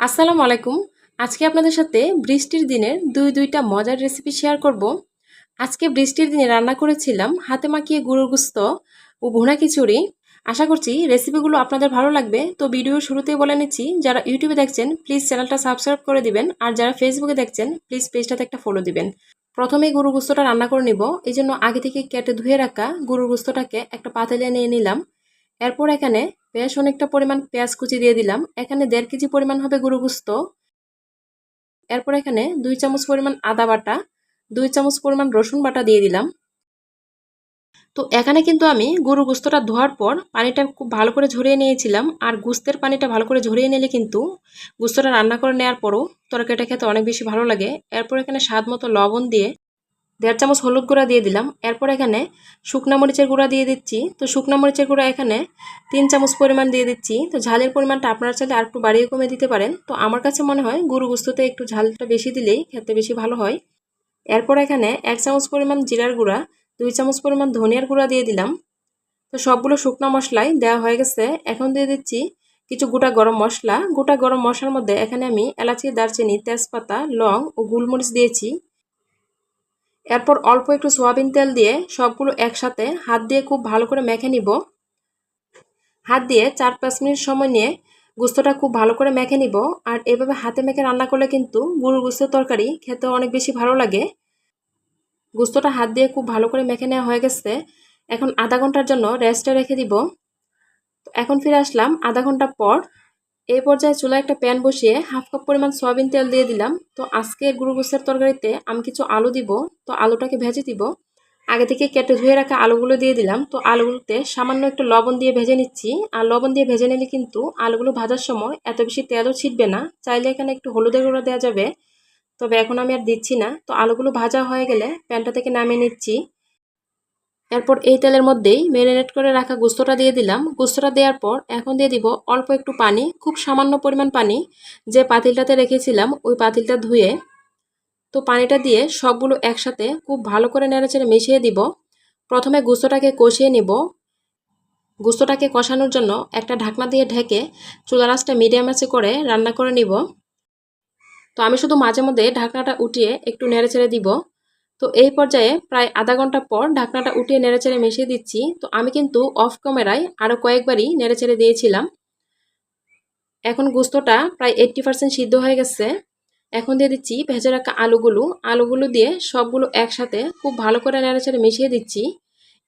আসসালামু আলাইকুম। আজকে আপনাদের সাথে বৃষ্টির দিনের দুই দুইটা মজার রেসিপি শেয়ার করব। আজকে বৃষ্টির দিনে রান্না করেছিলাম হাতে মাখিয়ে গুঁড়োর গুস্ত ও ভুনা খিচুড়ি। আশা করছি রেসিপিগুলো আপনাদের ভালো লাগবে। তো ভিডিও শুরুতেই বলে নিচ্ছি, যারা ইউটিউবে দেখছেন প্লিজ চ্যানেলটা সাবস্ক্রাইব করে দিবেন। আর যারা ফেসবুকে দেখছেন প্লিজ পেজটাতে একটা ফলো দিবেন। প্রথমে গরুর গুস্তটা রান্না করে নিব। এই জন্য আগে থেকে কেটে ধুয়ে রাখা গরুর গুস্তটাকে একটা পাতিলে নিয়ে নিলাম। এরপর এখানে বেশ অনেকটা পরিমাণ পেঁয়াজ কুচি দিয়ে দিলাম। এখানে দেড় কেজি পরিমাণ হবে গরু গুস্ত। এরপর এখানে দুই চামচ পরিমাণ আদা বাটা, দুই চামচ পরিমাণ রসুন বাটা দিয়ে দিলাম। তো এখানে কিন্তু আমি গরু গুস্তটা ধোয়ার পর পানিটা খুব ভালো করে ঝরিয়ে নিয়েছিলাম। আর গুস্তের পানিটা ভালো করে ঝরিয়ে নিলে কিন্তু গুস্তটা রান্না করে নেওয়ার পরও তরকারিটা খেতে অনেক বেশি ভালো লাগে। এরপর এখানে স্বাদ মতো লবণ দিয়ে দেড় চামচ হলুদ গুঁড়া দিয়ে দিলাম। এরপর এখানে শুকনা মরিচের গুঁড়া দিয়ে দিচ্ছি। তো শুকনা মরিচের গুঁড়া এখানে তিন চামচ পরিমাণ দিয়ে দিচ্ছি। তো ঝালের পরিমাণটা আপনারা চাইলে আর একটু বাড়িয়ে কমে দিতে পারেন। তো আমার কাছে মনে হয় গরু গুস্ততে একটু ঝালটা বেশি দিলেই খেতে বেশি ভালো হয়। এরপর এখানে এক চামচ পরিমাণ জিরার গুঁড়া, দুই চামচ পরিমাণ ধনিয়ার গুঁড়া দিয়ে দিলাম। তো সবগুলো শুকনো মশলাই দেওয়া হয়ে গেছে। এখন দিয়ে দিচ্ছি কিছু গোটা গরম মশলা। গোটা গরম মশলার মধ্যে এখানে আমি এলাচি, দারচিনি, তেজপাতা, লং ও গোলমরিচ দিয়েছি। এরপর অল্প একটু সোয়াবিন তেল দিয়ে সবগুলো একসাথে হাত দিয়ে খুব ভালো করে মেখে নিব। হাত দিয়ে চার পাঁচ মিনিট সময় নিয়ে গুস্তটা খুব ভালো করে মেখে নিব। আর এভাবে হাতে মেখে রান্না করলে কিন্তু গরুর গুস্তের তরকারি খেতে অনেক বেশি ভালো লাগে। গুস্তটা হাত দিয়ে খুব ভালো করে মেখে নেওয়া হয়ে গেছে। এখন আধা ঘণ্টার জন্য রেস্টে রেখে দিব। এখন ফিরে আসলাম আধা ঘণ্টা পর। এই পর্যায়ে চুলায় একটা প্যান বসিয়ে হাফ কাপ পরিমাণ সয়াবিন তেল দিয়ে দিলাম। তো আজকের গুরু গুস্তের তরকারিতে আমি কিছু আলু দিব, তো আলুটাকে ভেজে দিব। আগে থেকে কেটে ধুয়ে রাখা আলুগুলো দিয়ে দিলাম। তো আলুগুলোতে সামান্য একটু লবণ দিয়ে ভেজে নিচ্ছি। আর লবণ দিয়ে ভেজে নিলে কিন্তু আলুগুলো ভাজার সময় এত বেশি তেলও ছিটবে না। চাইলে এখানে একটু হলুদের গুঁড়ো দেওয়া যাবে। তবে এখন আমি আর দিচ্ছি না। তো আলুগুলো ভাজা হয়ে গেলে প্যানটা থেকে নামিয়ে নিচ্ছি। এরপর এই তেলের মধ্যেই ম্যারিনেট করে রাখা গুস্তটা দিয়ে দিলাম। গুস্তটা দেওয়ার পর এখন দিয়ে দিব অল্প একটু পানি, খুব সামান্য পরিমাণ পানি, যে পাতিলটাতে রেখেছিলাম ওই পাতিলটা ধুয়ে। তো পানিটা দিয়ে সবগুলো একসাথে খুব ভালো করে নেড়েচেড়ে মিশিয়ে দিব। প্রথমে গুস্তটাকে কষিয়ে নিব। গুস্তটাকে কষানোর জন্য একটা ঢাকনা দিয়ে ঢেকে চুলা রাসটা মিডিয়াম আছে করে রান্না করে নিব। তো আমি শুধু মাঝে মধ্যে ঢাকনাটা উঠিয়ে একটু নেড়ে নেড়েচেড়ে দিব। তো এই পর্যায়ে প্রায় আধা ঘণ্টা পর ঢাকনাটা উঠিয়ে নেড়েচেড়ে মিশিয়ে দিচ্ছি। তো আমি কিন্তু অফ ক্যামেরায় আরও কয়েকবারই নেড়েচেড়ে দিয়েছিলাম। এখন গুস্তটা প্রায় এইট্টি পার্সেন্ট সিদ্ধ হয়ে গেছে। এখন দিয়ে দিচ্ছি ভেজে রাখা আলুগুলো। আলুগুলো দিয়ে সবগুলো একসাথে খুব ভালো করে নেড়েচেড়ে মিশিয়ে দিচ্ছি।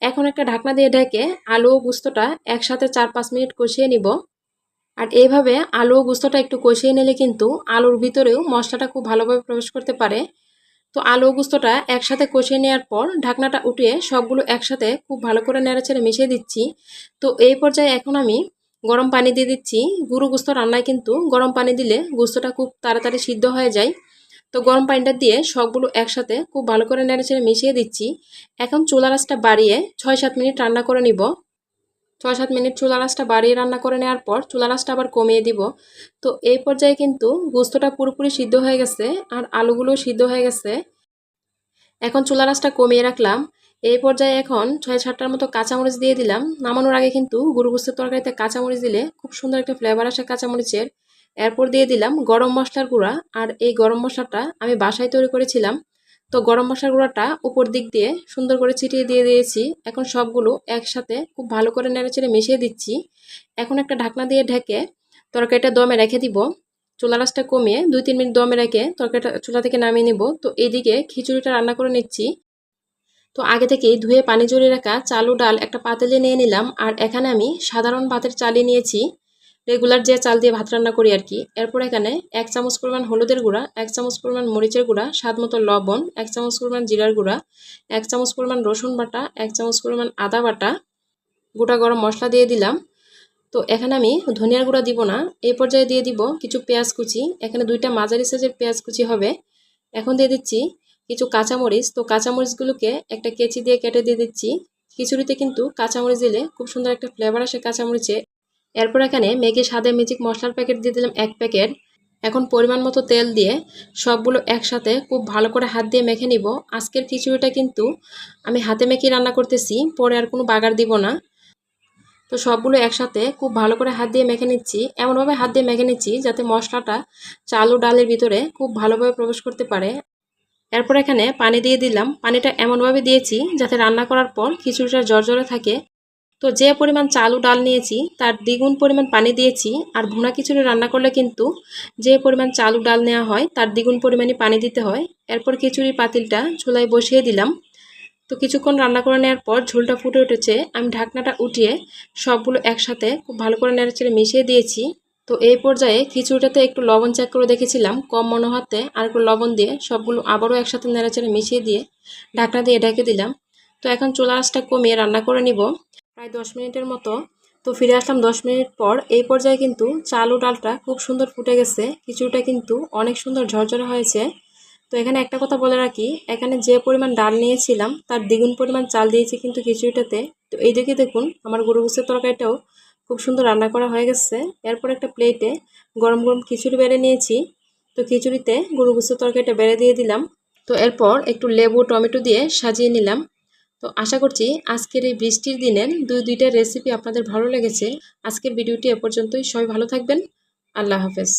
এখন একটা ঢাকনা দিয়ে ঢেকে আলু ও গুস্তটা একসাথে চার পাঁচ মিনিট কষিয়ে নিব। আর এইভাবে আলু ও গুস্তটা একটু কষিয়ে নিলে কিন্তু আলুর ভিতরেও মশলাটা খুব ভালোভাবে প্রবেশ করতে পারে। তো আলু গুস্তটা একসাথে কষিয়ে নেওয়ার পর ঢাকনাটা উঠিয়ে সবগুলো একসাথে খুব ভালো করে নেড়েচেড়ে মিশিয়ে দিচ্ছি। তো এই পর্যায়ে এখন আমি গরম পানি দিয়ে দিচ্ছি। গুরু গুস্ত রান্নায় কিন্তু গরম পানি দিলে গুস্তটা খুব তাড়াতাড়ি সিদ্ধ হয়ে যায়। তো গরম পানিটা দিয়ে সবগুলো একসাথে খুব ভালো করে নেড়েচেড়ে মিশিয়ে দিচ্ছি। এখন চুলা রাসটা বাড়িয়ে ছয় সাত মিনিট রান্না করে নিব। ছয় সাত মিনিট চুলা রাসটা বাড়িয়ে রান্না করে নেওয়ার পর চুলা রাসটা আবার কমিয়ে দিব। তো এই পর্যায়ে কিন্তু গোস্তটা পুরোপুরি সিদ্ধ হয়ে গেছে আর আলুগুলোও সিদ্ধ হয়ে গেছে। এখন চুলা রাসটা কমিয়ে রাখলাম। এই পর্যায়ে এখন ছয় সাতটার মতো কাঁচামরিচ দিয়ে দিলাম। নামানোর আগে কিন্তু গরু গোস্তের তরকারিতে কাঁচামরিচ দিলে খুব সুন্দর একটা ফ্লেভার আসে কাঁচামরিচের। এরপর দিয়ে দিলাম গরম মশলার গুঁড়া। আর এই গরম মশলাটা আমি বাসায় তৈরি করেছিলাম। তো গরম মশলার গুঁড়াটা উপর দিক দিয়ে সুন্দর করে ছিটিয়ে দিয়ে দিয়েছি। এখন সবগুলো একসাথে খুব ভালো করে নেড়েচেড়ে মিশিয়ে দিচ্ছি। এখন একটা ঢাকনা দিয়ে ঢেকে তরকারিটা দমে রেখে দিব। চুলা রাসটা কমিয়ে দুই তিন মিনিট দমে রেখে তরকারিটা চুলা থেকে নামিয়ে নিব। তো এইদিকে খিচুড়িটা রান্না করে নিচ্ছি। তো আগে থেকেই ধুয়ে পানি জড়িয়ে রাখা চালু ডাল একটা পাতেলে নিয়ে নিলাম। আর এখানে আমি সাধারণ ভাতের চালিয়ে নিয়েছি। রেগুলার যে চাল দিয়ে ভাত রান্না করি আর কি, এরপর এখানে এক চামচ পরিমাণ হলুদের গুঁড়া, এক চামচ পরিমাণ মরিচের গুঁড়া, স্বাদ মতো লবণ, এক চামচ পরিমাণ জিরার গুঁড়া, এক চামচ পরিমাণ রসুন বাটা, এক চামচ পরিমাণ আদা বাটা, গোটা গরম মশলা দিয়ে দিলাম। তো এখানে আমি ধনিয়ার গুঁড়া দিব না এই পর্যায়ে দিয়ে দিব কিছু পেঁয়াজ কুচি, এখানে দুইটা মাঝারি সাইজের পেঁয়াজ কুচি হবে। এখন দিয়ে দিচ্ছি কিছু কাঁচামরিচ, তো কাঁচামরিচগুলোকে একটা কেচি দিয়ে কেটে দিয়ে দিচ্ছি। খিচুড়িতে কিন্তু কাঁচামরিচ দিলে খুব সুন্দর একটা ফ্লেভার আসে কাঁচামরিচে। এরপর এখানে ম্যাগি স্বাদে ম্যাজিক মশলার প্যাকেট দিয়ে দিলাম এক প্যাকেট। এখন পরিমাণ মতো তেল দিয়ে সবগুলো একসাথে খুব ভালো করে হাত দিয়ে মেখে নিব। আজকের খিচুড়িটা কিন্তু আমি হাতে মেখে রান্না করতেছি, পরে আর কোনো বাগার দিব না। তো সবগুলো একসাথে খুব ভালো করে হাত দিয়ে মেখে নিচ্ছি। এমনভাবে হাত দিয়ে মেখে নিচ্ছি যাতে মশলাটা চালু ডালের ভিতরে খুব ভালোভাবে প্রবেশ করতে পারে। এরপর এখানে পানি দিয়ে দিলাম। পানিটা এমনভাবে দিয়েছি যাতে রান্না করার পর খিচুড়িটা জর্জরে থাকে। তো যে পরিমাণ চাল ডাল নিয়েছি, তার দ্বিগুণ পরিমাণ পানি দিয়েছি আর ভুনা খিচুড়ি রান্না করলে কিন্তু যে পরিমাণ চাল ডাল নেওয়া হয়, তার দ্বিগুণ পরিমাণে পানি দিতে হয়। এরপর খিচুড়ির পাতিলটা চুলায় বসিয়ে দিলাম। তো কিছুক্ষণ রান্না করে নেওয়ার পর ঝোলটা ফুটে উঠেছে। আমি ঢাকনাটা উঠিয়ে সবগুলো একসাথে খুব ভালো করে নেড়েচেড়ে মিশিয়ে দিয়েছি। তো এই পর্যায়ে খিচুড়িটাতে একটু লবণ চেক করে দেখেছিলাম। কম মনে হতে আর একটু লবণ দিয়ে সবগুলো আবারও একসাথে নেড়েচেড়ে মিশিয়ে দিয়ে ঢাকনা দিয়ে ঢেকে দিলাম। তো এখন চুলা আঁচটা কমিয়ে রান্না করে নিব। প্রায় দশ মিনিটের মতো। তো ফিরে আসলাম দশ মিনিট পর। এই পর্যায়ে কিন্তু চাল ও ডালটা খুব সুন্দর ফুটে গেছে। খিচুড়িটা কিন্তু অনেক সুন্দর ঝরঝরে হয়েছে। তো এখানে একটা কথা বলে রাখি, এখানে যে পরিমাণ ডাল নিয়েছিলাম, তার দ্বিগুণ পরিমাণ চাল দিয়েছি কিন্তু খিচুড়িটাতে তো এই দিকে দেখুন, আমার গরু গুছের তরকারিটাও খুব সুন্দর রান্না করা হয়ে গেছে। এরপর একটা প্লেটে গরম গরম খিচুড়ি বেড়ে নিয়েছি। তো খিচুড়িতে গরু গুছের তরকারিটা বেড়ে দিয়ে দিলাম। তো এরপর একটু লেবু, টমেটো দিয়ে সাজিয়ে নিলাম। তো আশা করছি আজকের এই বৃষ্টির দিনের দুই দুইটা রেসিপি আপনাদের ভালো লেগেছে। আজকের ভিডিওটি এ পর্যন্তই। সবাই ভালো থাকবেন। আল্লাহ হাফেজ।